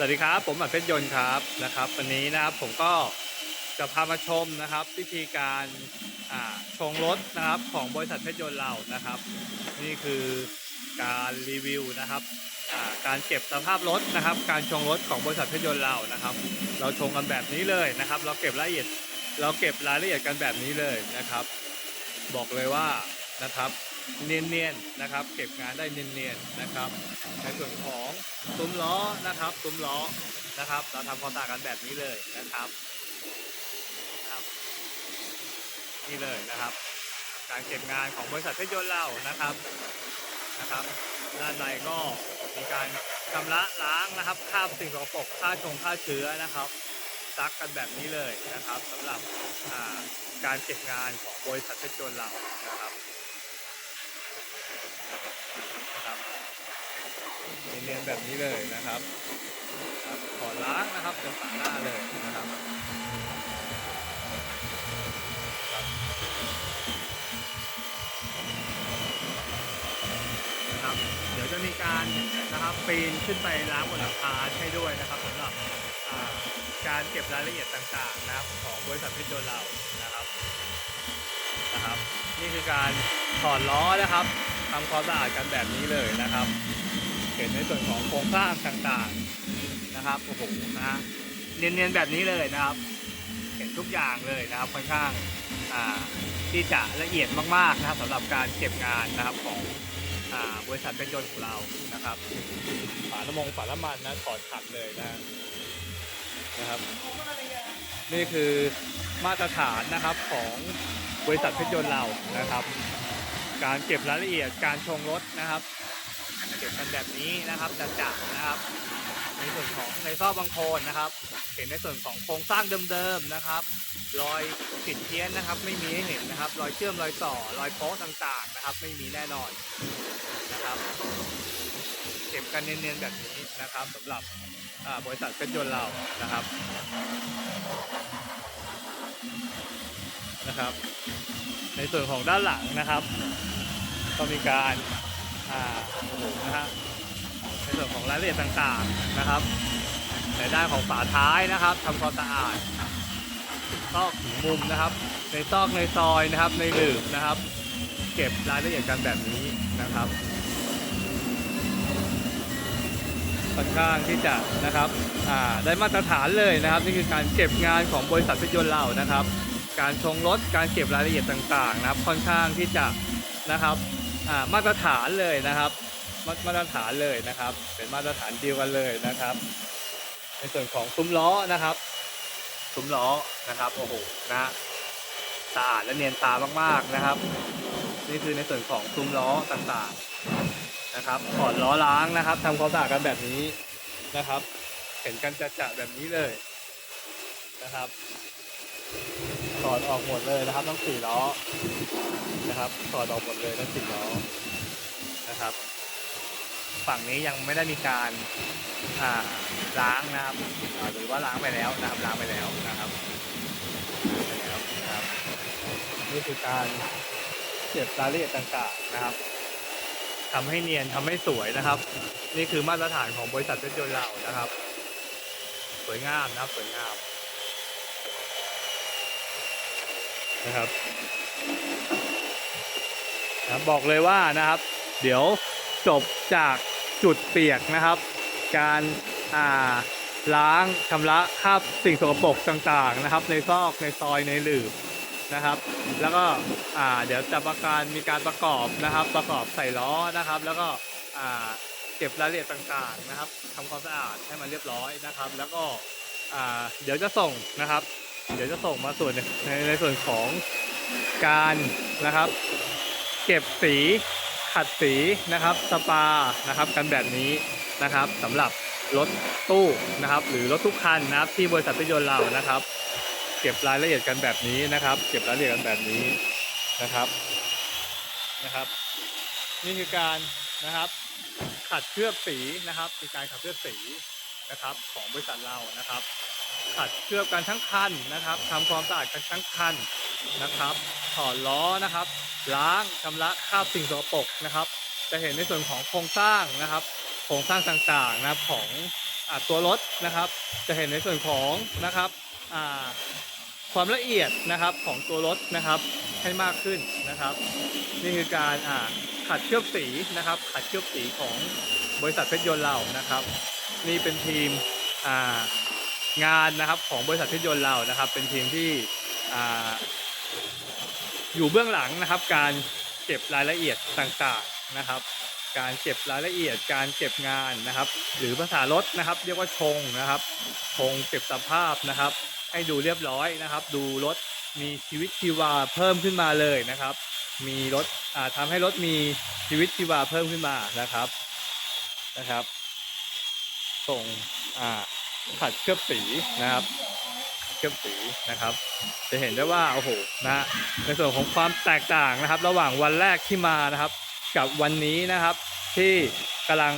สวัสดีครับ ผมหมัดเพชรยนต์ครับนะครับ วันนี้นะครับผมก็จะพามาชมนะครับ วิธีการชงรถนะครับของบริษัทเพชรยนต์เรานะครับ นี่คือการรีวิวนะครับการเก็บสภาพรถนะครับ การชงรถของบริษัทเพชรยนต์เรานะครับ เราชงกันแบบนี้เลยนะครับ เราเก็บรายละเอียด เราเก็บรายละเอียดกันแบบนี้เลยนะครับ บอกเลยว่านะครับ เนียนๆนะครับ เก็บงานได้เนียนๆนะครับในส่วนของซุ้มล้อนะครับซุ้มล้อนะครับ เราทำความสะอาดกันแบบนี้เลยนะครับนะครับ นี่เลยนะครับ การเก็บงานของบริษัทเพชรยนต์เรานะครับนะครับด้านในก็มีการชำระล้างนะครับคราบสิ่งสกปรกฆ่าชงฆ่าเชื้อนะครับซักกันแบบนี้เลยนะครับสำหรับการเก็บงานของบริษัทเพชรยนต์เรานะครับ เนียนๆแบบนี้เลยนะครับครับถอดล้างนะครับเป็นฝาหน้าเลยนะครับนะครับ เดี๋ยวจะมีการนะครับปีนขึ้นไปล้างบนหลังคาให้ด้วยนะครับสำหรับการเก็บรายละเอียดต่างๆนะครับของบริษัทพิจารเรานะครับนะครับ นี่คือการถอดล้อนะครับทำความสะอาดกันแบบนี้เลยนะครับ เห็นในส่วนของโครงสร้างต่างๆนะครับโอ้โหนะฮะเนียนๆแบบนี้เลยนะครับ เห็นทุกอย่างเลยนะครับค่อนข้างที่จะละเอียดมากๆนะครับสำหรับการเก็บงานนะครับของอบริษัทเป็นยนต์ของเรานะครับฝาน้ำมงฝาน้ำมันนะถอดขัดเลยนะนะครับ นี่คือมาตรฐานนะครับของบริษัทเพชรยนต์เรานะครับ การเก็บรายละเอียดการชงรถนะครับ เก็บกันแบบนี้นะครับจะจัดนะครับ ในส่วนของในซอกบางโคนนะครับ เห็นในส่วนของโครงสร้างเดิมๆนะครับ รอยผิดเพี้ยนนะครับ ไม่มีให้เห็นนะครับ รอยเชื่อมรอยต่อรอยโป๊ะต่างๆนะครับ ไม่มีแน่นอนนะครับ เก็บกันเนียนๆแบบนี้นะครับสำหรับบริษัทเพชรยนต์เรานะครับนะครับ ในส่วนของด้านหลังนะครับ ก็มีการ นะฮะในส่วนของรายละเอียดต่างๆนะครับ ในด้านของฝาท้ายนะครับทำความสะอาดซอกถึงมุมนะครับ ในซอกในซอยนะครับ ในหลืบนะครับ เก็บรายละเอียดกันแบบนี้นะครับค่อนข้างที่จะนะครับอ่าได้มาตรฐานเลยนะครับ นี่คือการเก็บงานของบริษัทรถยนต์เรานะครับ การชงรถการเก็บรายละเอียดต่างๆ นะครับ ค่อนข้างที่จะนะครับ มาตรฐานเลยนะครับ มาตรฐานเลยนะครับ เป็นมาตรฐานเดียวกันเลยนะครับ ในส่วนของซุ้มล้อนะครับ ซุ้มล้อนะครับโอ้โหนะฮะสะอาดและเนียนตามากๆนะครับ นี่คือในส่วนของซุ้มล้อต่างๆนะครับถอดล้อล้างนะครับทำความสะอาดกันแบบนี้นะครับ เห็นกันจะๆแบบนี้เลยนะครับ ถอดออกหมดเลยนะครับทั้งสี่ล้อนะครับถอดออกหมดเลยทั้งสี่ล้อนะครับ ฝั่งนี้ยังไม่ได้มีการาล้างนะครับหรือว่าล้างไปแล้วนะครับล้างไปแล้วนะครับไปแล้วนะครับนี่คือการเก็บรายละเอียดต่างๆนะครับทำให้เนียนทำให้สวยนะครับ นี่คือมาตรฐานของบริษัทรถยนต์เรานะครับ สวยงามนะครับสวยงาม นะครับนะบบอกเลยว่านะครับ เดี๋ยวจบจากจุดเปียกนะครับ การอ่าล้างชำระคราบสิ่งสกปรกต่างๆนะครับ ในซอกในซอยในหลืบนะครับ แล้วก็อ่าเดี๋ยวจะประการมีการประกอบนะครับ ประกอบใส่ล้อนะครับ แล้วก็อ่าเก็บรายละเอียดต่างๆนะครับทำความสะอาดให้มันเรียบร้อยนะครับ แล้วก็อ่าเดี๋ยวจะส่งนะครับ เดี๋ยวจะส่งมาส่วนในในส่วนของการนะครับ เก็บสีขัดสีนะครับสปานะครับ กันแบบนี้นะครับสำหรับรถตู้นะครับ หรือรถทุกคันนะครับที่บริษัทรถยนต์เรานะครับ เก็บรายละเอียดกันแบบนี้นะครับ เก็บรายละเอียดกันแบบนี้นะครับนะครับ นี่คือการนะครับขัดเคลือบสีนะครับมีการขัดเคลือบสีนะครับของบริษัทเรานะครับ ขัดเคลือบกันทั้งคันนะครับทำความสะอาดกันทั้งคันนะครับ ถอดล้อนะครับ ล้างชำระคราบสิ่งสกปรกนะครับ จะเห็นในส่วนของโครงสร้างนะครับ โครงสร้างต่างๆนะครับของอตัวรถนะครับ จะเห็นในส่วนของนะครับความละเอียดนะครับของตัวรถนะครับให้มากขึ้นนะครับ นี่คือการขัดเคลือบสีนะครับ ขัดเคลือบสีของบริษัทเพชรยนต์เรานะครับ นี่เป็นทีมอ่า งานนะครับของบริษัทเพยนต์เรานะครับ เป็นทีมที่ออยู่เบื้องหลังนะครับ การเก็บรายละเอียดต่างๆนะครับ การเก็บรายละเอียดการเก็บงานนะครับ หรือภาษารถนะครับ เรียกว่าชงนะครับชงเก็บสภาพนะครับ ให้ดูเรียบร้อยนะครับ ดูรถมีชีวิตชีวาเพิ่มขึ้นมาเลยนะครับ มีรถอ่าทำให้รถมีชีวิตชีวาเพิ่มขึ้นมานะครับนะครับ ส่งอ่า ขัดเคลือบสีนะครับ เคลือบสีนะครับ จะเห็นได้ว่าโอ้โหนะฮะในส่วนของความแตกต่างนะครับ ระหว่างวันแรกที่มานะครับ กับวันนี้นะครับ ที่กำลัง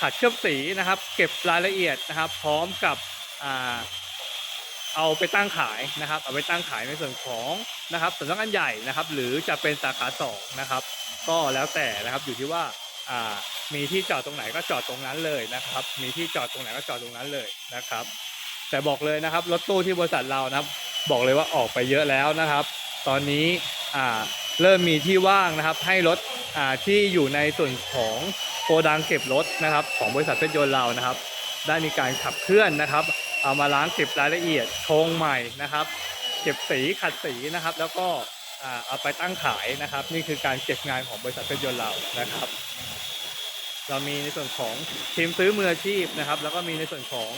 ขัดเคลือบสีนะครับ เก็บรายละเอียดนะครับ พร้อมกับอเอาไปตั้งขายนะครับ เอาไปตั้งขายในส่วนของนะครับสำนักงานใหญ่นะครับ หรือจะเป็นสาขาสองนะครับ ก็แล้วแต่นะครับอยู่ที่ว่า มีที่จอดตรงไหนก็จอดตรงนั้นเลยนะครับ มีที่จอดตรงไหนก็จอดตรงนั้นเลยนะครับ แต่บอกเลยนะครับรถตู้ที่บริษัทเรานะครับ บอกเลยว่าออกไปเยอะแล้วนะครับ ตอนนี้อ่าเริ่มมีที่ว่างนะครับ ให้รถอ่าที่อยู่ในส่วนของโกดังเก็บรถนะครับ ของบริษัทเพชรยนต์เรานะครับ ได้มีการขับเคลื่อนนะครับ เอามาล้างเก็บรายละเอียดชงใหม่นะครับเก็บสีขัดสีนะครับ แล้วก็เอาไปตั้งขายนะครับ นี่คือการเก็บงานของบริษัทเพชรยนต์เรานะครับ เรามีในส่วนของทีมซื้อมืออาชีพนะครับ แล้วก็มีในส่วนของ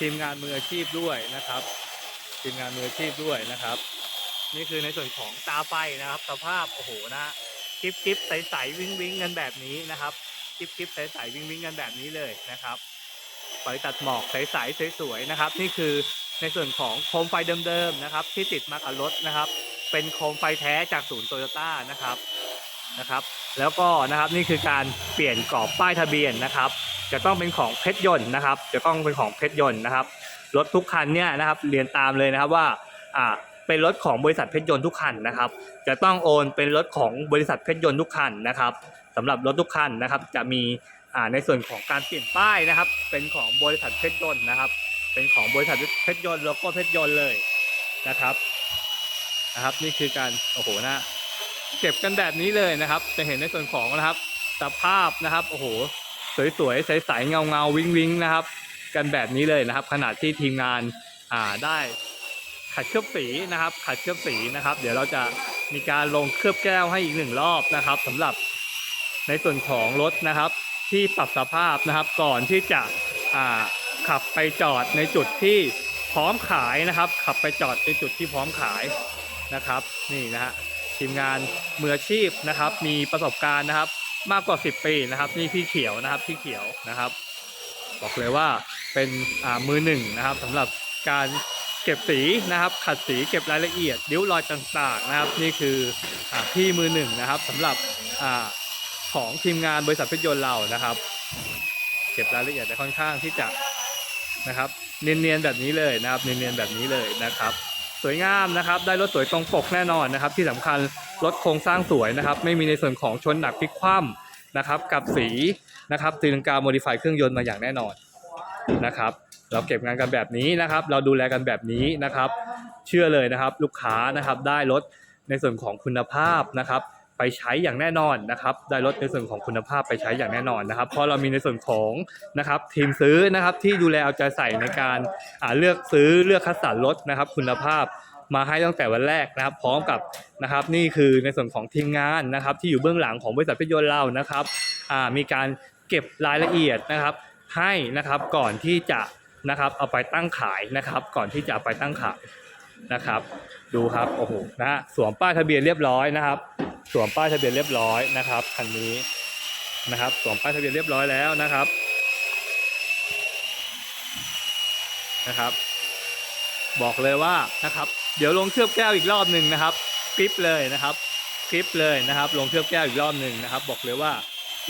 ทีมงานมืออาชีพด้วยนะครับ ทีมงานมืออาชีพด้วยนะครับ นี่คือในส่วนของตาไฟนะครับ สภาพโอ้โหนะคลิปคลิปใสๆวิ้งวิ้งกันแบบนี้นะครับคลิปคลิปใสๆวิ้งวิ้งกันแบบนี้เลยนะครับปล่อยตัดหมอกใสๆสวยๆนะครับ นี่คือในส่วนของโคมไฟเดิมๆนะครับ ที่ติดมากับรถนะครับ เป็นโคมไฟแท้จากศูนย์โตโยต้านะครับ นะครับ แล้วก็นะครับนี่คือการเปลี่ยนกรอบป้ายทะเบียนนะครับ จะต้องเป็นของเพชรยนต์นะครับ จะต้องเป็นของเพชรยนต์นะครับรถทุกคันเนี่ยนะครับเรียนตามเลยนะครับว่าอ่าเป็นรถของบริษัทเพชรยนต์ทุกคันนะครับ จะต้องโอนเป็นรถของบริษัทเพชรยนต์ทุกคันนะครับสำหรับรถทุกคันนะครับ จะมีอ่าในส่วนของการเปลี่ยนป้ายนะครับ เป็นของบริษัทเพชรยนต์นะครับ เป็นของบริษัทเพชรยนต์โลโก้เพชรยนต์เลยนะครับนะครับ นี่คือการโอ้โหนะ เก็บกันแบบนี้เลยนะครับ จะเห็นในส่วนของนะครับสภาพนะครับโอ้โหสวยๆใสๆเงาๆวิงวิงๆนะครับ กันแบบนี้เลยนะครับ ขนาดที่ทีมงานอ่าได้ขัดเคลือบสีนะครับ ขัดเคลือบสีนะครับ เดี๋ยวเราจะมีการลงเคลือบแก้วให้อีกหนึ่งรอบนะครับสำหรับในส่วนของรถนะครับ ที่ปรับสภาพนะครับ ก่อนที่จะอ่าขับไปจอดในจุดที่พร้อมขายนะครับ ขับไปจอดในจุดที่พร้อมขายนะครับ นี่นะฮะ ทีมงานมืออาชีพนะครับ มีประสบการณ์นะครับ มากกว่า 10 ปีนะครับ นี่พี่เขียวนะครับพี่เขียวนะครับ บอกเลยว่าเป็นมือหนึ่งนะครับสำหรับการเก็บสีนะครับ ขัดสีเก็บรายละเอียดริ้วรอยต่างๆนะครับ นี่คืออพี่มือหนึ่งนะครับสำหรับอของทีมงานบริษัทพชรยนต์เรานะครับ เก็บรายละเอียดได้ค่อนข้างที่จะนะครับ เนียนๆแบบนี้เลยนะครับ เนียนๆแบบนี้เลยนะครับ สวยงามนะครับ ได้รถสวยตรงปกแน่นอนนะครับ ที่สำคัญรถโครงสร้างสวยนะครับ ไม่มีในส่วนของชนหนักพลิกคว่ำนะครับ กับสีนะครับตีลังกาโมดิฟายเครื่องยนต์มาอย่างแน่นอนนะครับ เราเก็บงานกันแบบนี้นะครับ เราดูแลกันแบบนี้นะครับ เชื่อเลยนะครับ ลูกค้านะครับได้รถในส่วนของคุณภาพนะครับ ไปใช้อย่างแน่นอนนะครับได้รถในส่วนของคุณภาพไปใช้อย่างแน่นอนนะครับเพราะเรามีในส่วนของนะครับทีมซื้อนะครับที่ดูแลเอาใจใส่ในการเลือกซื้อเลือกคัดสรรรถนะครับ คุณภาพมาให้ตั้งแต่วันแรกนะครับ พร้อมกับนะครับนี่คือในส่วนของทีมงานนะครับ ที่อยู่เบื้องหลังของบริษัทพิยนต์เรานะครับมีการเก็บรายละเอียดนะครับให้นะครับก่อนที่จะนะครับเอาไปตั้งขายนะครับ ก่อนที่จะไปตั้งขาย นะครับ ดูครับโอ้โหนะฮะสวมป้ายทะเบียนเรียบร้อยนะครับ สวมป้ายทะเบียนเรียบร้อยนะครับคันนี้นะครับ สวมป้ายทะเบียนเรียบร้อยแล้วนะครับนะครับ บอกเลยว่านะครับ เดี๋ยวลงเคลือบแก้วอีกรอบหนึ่งนะครับคลิปเลยนะครับคลิปเลยนะครับ ลงเคลือบแก้วอีกรอบหนึ่งนะครับ บอกเลยว่า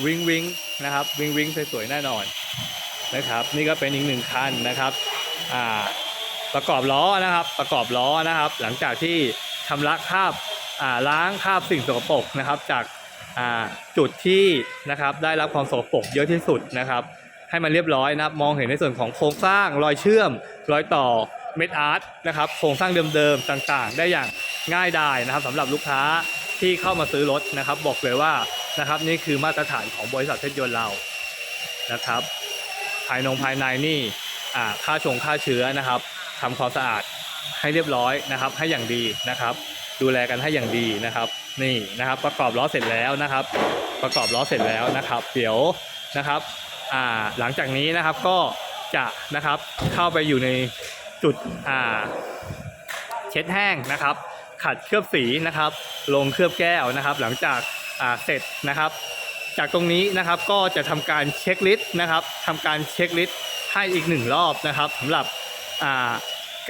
วิงวิงนะครับวิงวิงสวยๆแน่นอนนะครับ นี่ก็เป็นอีกหนึ่งคันนะครับอ่า ประกอบล้อนะครับ ประกอบล้อนะครับ หลังจากที่ชำระคราบาล้างคราบสิ่งสกปรกนะครับ จากาจุดที่นะครับได้รับความสกปรกเยอะที่สุดนะครับ ให้มันเรียบร้อยนะครับ มองเห็นในส่วนของโครงสร้างรอยเชื่อม รอยต่อเม็ดอาร์ตนะครับโครงสร้างเดิมๆต่างๆ ได้อย่างง่ายดายนะครับสำหรับลูกค้าที่เข้ามาซื้อรถนะครับ บอกเลยว่านะครับนี่คือมาตรฐานของบริษัทเพชรยนต์เรานะครับ ภายนงภายในนี่ค่าชงค่าเชื้อนะครับ ทำความสะอาดให้เรียบร้อยนะครับ ให้อย่างดีนะครับ ดูแลกันให้อย่างดีนะครับ นี่นะครับ ประกอบล้อเสร็จแล้วนะครับ ประกอบล้อเสร็จแล้วนะครับ เดี๋ยวนะครับอ่าหลังจากนี้นะครับก็จะนะครับเข้าไปอยู่ในจุดอ่าเช็ดแห้งนะครับ ขัดเคลือบสีนะครับ ลงเคลือบแก้วนะครับ หลังจากอ่าเสร็จนะครับ จากตรงนี้นะครับก็จะทำการเช็คลิสต์นะครับทำการเช็คลิสต์ให้อีกหนึ่งรอบนะครับสำหรับอ่า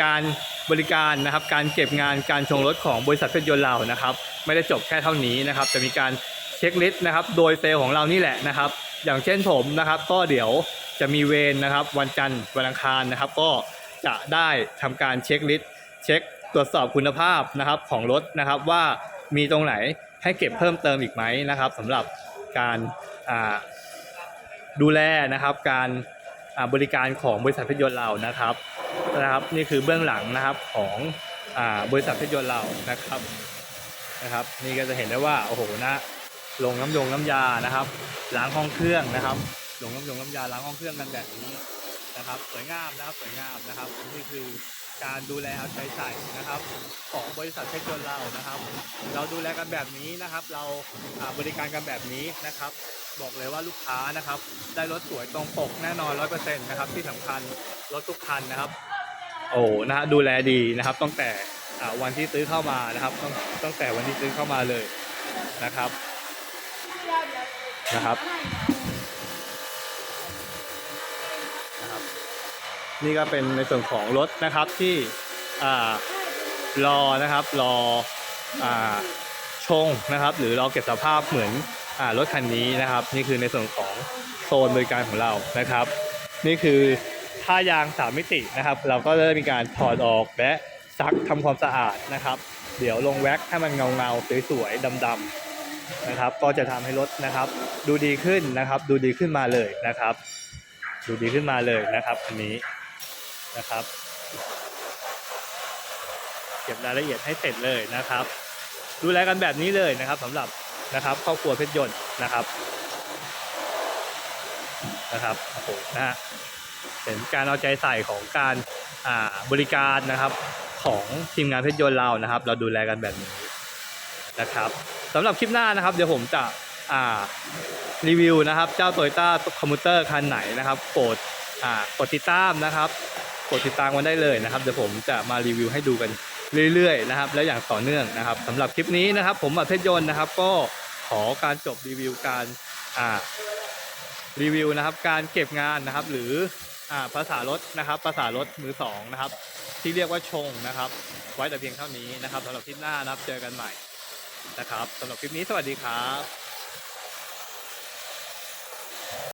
การบริการนะครับการเก็บงานการชงรถของบริษัทเพชรยนต์เรานะครับ ไม่ได้จบแค่เท่านี้นะครับจะมีการเช็คลิสต์นะครับ โดยเซลล์ของเรานี่แหละนะครับ อย่างเช่นผมนะครับ ก็เดี๋ยวจะมีเวรนะครับ วันจันทร์วันอังคารนะครับ ก็จะได้ทำการเช็คลิสต์เช็คตรวจสอบคุณภาพนะครับของรถนะครับว่ามีตรงไหนให้เก็บเพิ่มเติมอีกไหมนะครับสำหรับการดูแลนะครับ การบริการของบริษัทเพยนต์เรานะครับ นะครับนี่คือเบื้องหลังนะครับของอบริษัทเพชรยนต์เรานะครับนะครับ นี่ก็จะเห็นได้ว่าโอ้โหนะลงน้ำยงน้ำยานะครับล้างห้องเครื่องนะครับลงน้ำยงน้ำยาล้างห้องเครื่องกันแบบนี้นะครับ สวยงามนะครับสวยงามนะครับนี่คือการดูแลเอาใจใส่นะครับ ของบริษัทเพชรยนต์เรานะครับ เราดูแลกันแบบนี้นะครับ เราอ่าบริการกันแบบนี้นะครับ บอกเลยว่าลูกค้านะครับ ได้รถสวยตรงปกแน่นอนร้อยเปอร์เซ็นต์นะครับที่สำคัญรถทุกคันนะครับ โอ้นะฮะดูแลดีนะครับ ตั้งแต่วันที่ซื้อเข้ามานะครับตั้งตั้งแต่วันที่ซื้อเข้ามาเลยนะครับนะครับนะครับ นี่ก็เป็นในส่วนของรถนะครับที่อ่ารอนะครับรออ่าชงนะครับหรือรอเก็บสภาพเหมือนอ่ารถคันนี้นะครับ นี่คือในส่วนของโซนบริการของเรานะครับ นี่คือ ท่ายางสามมิตินะครับ เราก็ได้มีการถอดออกและซักทำความสะอาดนะครับ เดี๋ยวลงแว็กให้มันเงาเงาๆสวยๆดำๆนะครับ ก็จะทำให้รถนะครับ ดูดีขึ้นนะครับ ดูดีขึ้นมาเลยนะครับ ดูดีขึ้นมาเลยนะครับอันนี้นะครับเก็บรายละเอียดให้เสร็จเลยนะครับ ดูแลกันแบบนี้เลยนะครับสำหรับนะครับครอบครัวเพชรยนต์นะครับนะครับโอ้โหนะฮะ เป็นการเอาใจใส่ของการอ่าบริการนะครับของทีมงานเพชรยนต์เรานะครับ เราดูแลกันแบบนี้นะครับสำหรับคลิปหน้านะครับ เดี๋ยวผมจะอ่ารีวิวนะครับ เจ้า Toyota คอมพิวเตอร์คันไหนนะครับโปรดอ่ากดติดตามนะครับกดติดตามกันได้เลยนะครับ เดี๋ยวผมจะมารีวิวให้ดูกันเรื่อยๆนะครับ และอย่างต่อเนื่องนะครับสำหรับคลิปนี้นะครับ ผมอัเพชรยนต์นะครับ ก็ขอการจบรีวิวการอ่ารีวิวนะครับ การเก็บงานนะครับ หรือ อ่าภาษารถนะครับภาษารถมือสองนะครับ ที่เรียกว่าชงนะครับ ไว้แต่เพียงเท่านี้นะครับสำหรับคลิปหน้านะครับเจอกันใหม่นะครับสำหรับคลิปนี้สวัสดีครับ